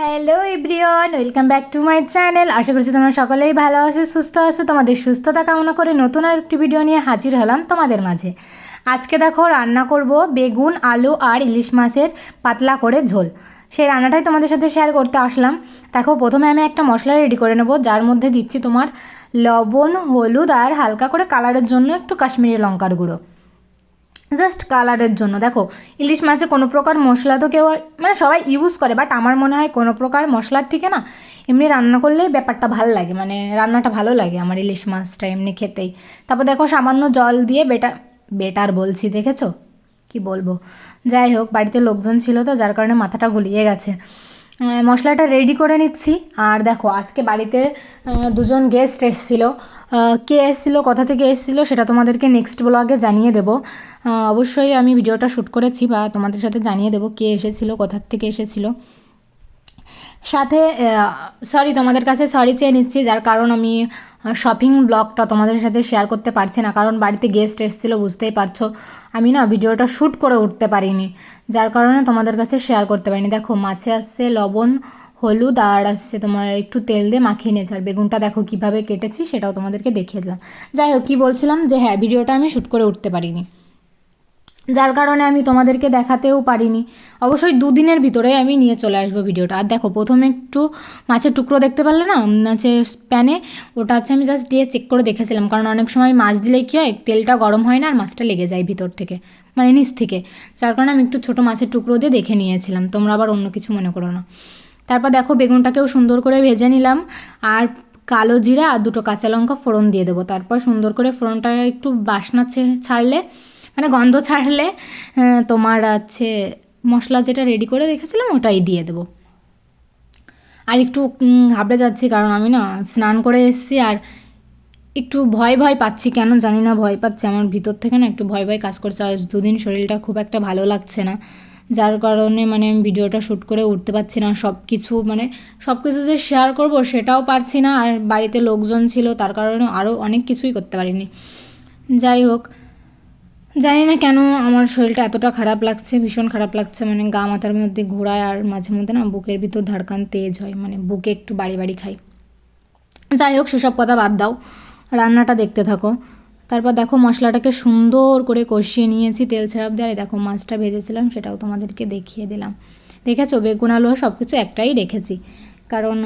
Hello everyone welcome back to my channel আশা করছি তোমরা সকলেই ভালো আছো, সুস্থ আছো। তোমাদের সুস্থতা কামনা করে নতুন আর একটি ভিডিও নিয়ে হাজির হলাম তোমাদের মাঝে। আজকে দেখো, রান্না করব বেগুন, আলু আর ইলিশ মাছের পাতলা করে ঝোল। সেই রান্নাটাই তোমাদের সাথে শেয়ার করতে আসলাম। দেখো, প্রথমে আমি একটা মশলা রেডি করে নেব, যার মধ্যে দিচ্ছি তোমার লবণ, হলুদ আর হালকা করে কালারের জন্য একটু কাশ্মীরি লঙ্কার গুঁড়ো। জাস্ট কালারের জন্য। দেখো, ইলিশ মাছে কোনো প্রকার মশলা তো কেউ মানে সবাই ইউজ করে বাট আমার মনে হয় কোনো প্রকার মশলার থেকে না, এমনি রান্না করলেই ব্যাপারটা ভালো লাগে মানে রান্নাটা ভালো লাগে আমার ইলিশ মাছটা এমনি খেতেই। তারপর দেখো সামান্য জল দিয়ে বেটার বেটার বলছি, দেখেছ? কি বলব? যাই হোক, বাড়িতে লোকজন ছিল তো, যার কারণে মাথাটা গুলিয়ে গেছে। মশলাটা রেডি করে নিচ্ছি। আর দেখো, আজকে বাড়িতে দুজন গেস্ট এসেছিল। কে এসেছিল, কোথা থেকে এসেছিল, সেটা তোমাদেরকে নেক্সট ব্লগে জানিয়ে দেবো। অবশ্যই আমি ভিডিওটা শ্যুট করেছি বা তোমাদের সাথে জানিয়ে দেবো কে এসেছিল কোথার থেকে এসেছিল। সাথে সরি তোমাদের কাছে সরি চেয়ে নিচ্ছি, যার কারণ আমি শপিং ব্লগটা তোমাদের সাথে শেয়ার করতে পারছি না, কারণ বাড়িতে গেস্ট এসেছিল, বুঝতেই পারছ। আমি না ভিডিওটা শ্যুট করে উঠতে পারিনি, যার কারণে তোমাদের কাছে শেয়ার করতে পারিনি। দেখো, মাছে আসছে লবণ, হলুদ, আর আসছে তোমার একটু তেল দিয়ে মাখিয়ে নিয়েছে। আর বেগুনটা দেখো কীভাবে কেটেছি, সেটাও তোমাদেরকে দেখিয়ে দিলাম। যাই হোক, কী বলছিলাম? যে হ্যাঁ ভিডিওটা আমি শ্যুট করে উঠতে পারিনি। যার কারণে আমি তোমাদেরকে দেখাতেও পারিনি। অবশ্যই দুদিনের ভিতরে আমি নিয়ে চলে আসব ভিডিওটা। আর দেখো, প্রথমে একটু মাছের টুকরো দেখতে পারলে না? হচ্ছে প্যানে ওটা হচ্ছে আমি জাস্ট দিয়ে চেক করে দেখেছিলাম। কারণ অনেক সময় মাছ দিলে কী হয়, তেলটা গরম হয় না আর মাছটা লেগে যায় ভিতর থেকে মানে নিচ থেকে। যার কারণে আমি একটু ছোটো মাছের টুকরো দিয়ে দেখে নিয়েছিলাম। তোমরা আবার অন্য কিছু মনে করো না। তারপর দেখো, বেগুনটাকেও সুন্দর করে ভেজে নিলাম। আর কালো জিরা আর দুটো কাঁচা লঙ্কা ফোড়ন দিয়ে দেবো। তারপর সুন্দর করে ফোড়নটা একটু বাসনা ছাড়লে মানে গন্ধ ছাড়লে তোমার আছে মশলা যেটা রেডি করে রেখেছিলাম, ওটাই দিয়ে দেবো। আর একটু ঘাবড়ে যাচ্ছি, কারণ আমি না স্নান করে এসেছি, আর একটু ভয় ভয় পাচ্ছি কেন জানি না, ভয় পাচ্ছি। আমার ভিতর থেকে না একটু ভয় ভয় কাজ করছে, আজ দুদিন শরীরটা খুব একটা ভালো লাগছে না। যার কারণে মানে আমি ভিডিওটা শ্যুট করে উঠতে পারছি না সব কিছু মানে সব কিছু যে শেয়ার করব সেটাও পারছি না। আর বাড়িতে লোকজন ছিল, তার কারণে আরও অনেক কিছুই করতে পারিনি। যাই হোক জানি না কেন আমার শরীরটা এতটা খারাপ লাগছে, ভীষণ খারাপ লাগছে। মানে গা মাথার মধ্যে ঘোরায় আর মাঝে মধ্যে না বুকের ভিতর ধারকান তেজ হয় মানে বুকে একটু বাড়ি বাড়ি খাই। যাই হোক, সেসব কথা বাদ দাও, রান্নাটা দেখতে থাকো। তারপর দেখো মশলাটাকে সুন্দর করে কষিয়ে নিয়েছি, তেল ছাড়াপ দিয়ে। আর দেখো মাছটা ভেজেছিলাম, সেটাও তোমাদেরকে দেখিয়ে দিলাম। দেখেছ? বেগুন, আলু সব কিছু একটাই রেখেছি। কারণ,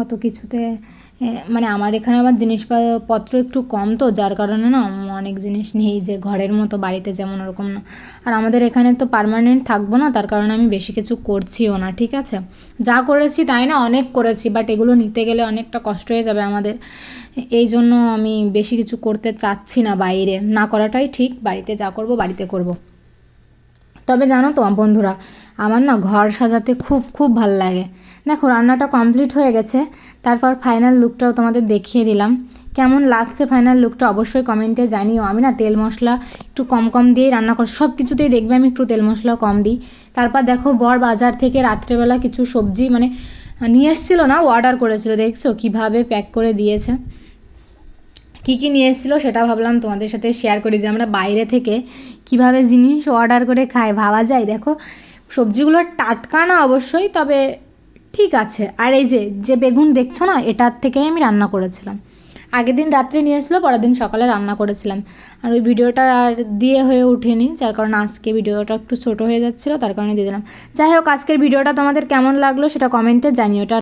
অত কিছুতে মানে আমার এখানে আবার জিনিসপত্র একটু কম তো, যার কারণে না অনেক জিনিস নেই যে ঘরের মতো, বাড়িতে যেমন ওরকম না। আর আমাদের এখানে তো পার্মানেন্ট থাকব না, তার কারণে আমি বেশি কিছু করছিও না, ঠিক আছে? যা করেছি তাই না, অনেক করেছি বাট এগুলো নিতে গেলে অনেকটা কষ্ট হয়ে যাবে আমাদের। এই জন্য আমি বেশি কিছু করতে চাচ্ছি না বাইরে। না করাটাই ঠিক, বাড়িতে যা করব বাড়িতে করব। তবে জানো তো বন্ধুরা, আমার না ঘর সাজাতে খুব খুব ভালো লাগে। দেখো, রান্নাটা কমপ্লিট হয়ে গেছে। তারপর ফাইনাল লুকটাও তোমাদের দেখিয়ে দিলাম। কেমন লাগছে ফাইনাল লুকটা অবশ্যই কমেন্টে জানিও। আমি না তেল মশলা একটু কম কম দিয়েই রান্না করি সব কিছুতেই দেখবে আমি একটু তেল মশলা কম দিই। তারপর দেখো, বর বাজার থেকে রাত্রেবেলা কিছু সবজি মানে নিয়ে এসেছিল না অর্ডার করেছিল। দেখছ, কীভাবে প্যাক করে দিয়েছে। কী কী নিয়ে এসেছিল সেটা ভাবলাম তোমাদের সাথে শেয়ার করি যে আমরা বাইরে থেকে কীভাবে জিনিস অর্ডার করে খাই। ভাবা যায়, দেখো। সবজিগুলো টাটকা না অবশ্যই, তবে ঠিক আছে, আর এই যে যে বেগুন দেখছ না, এটার থেকেই আমি রান্না করেছিলাম। আগের দিন রাত্রে নিয়ে এসলো পরের দিন সকালে রান্না করেছিলাম। আর ওই ভিডিওটা আর দিয়ে হয়ে ওঠেনি, যার কারণে আজকে ভিডিওটা একটু ছোটো হয়ে যাচ্ছিল, তার কারণে দিয়ে দিলাম। যাই হোক, আজকের ভিডিওটা তোমাদের কেমন লাগল সেটা কমেন্টে জানিও।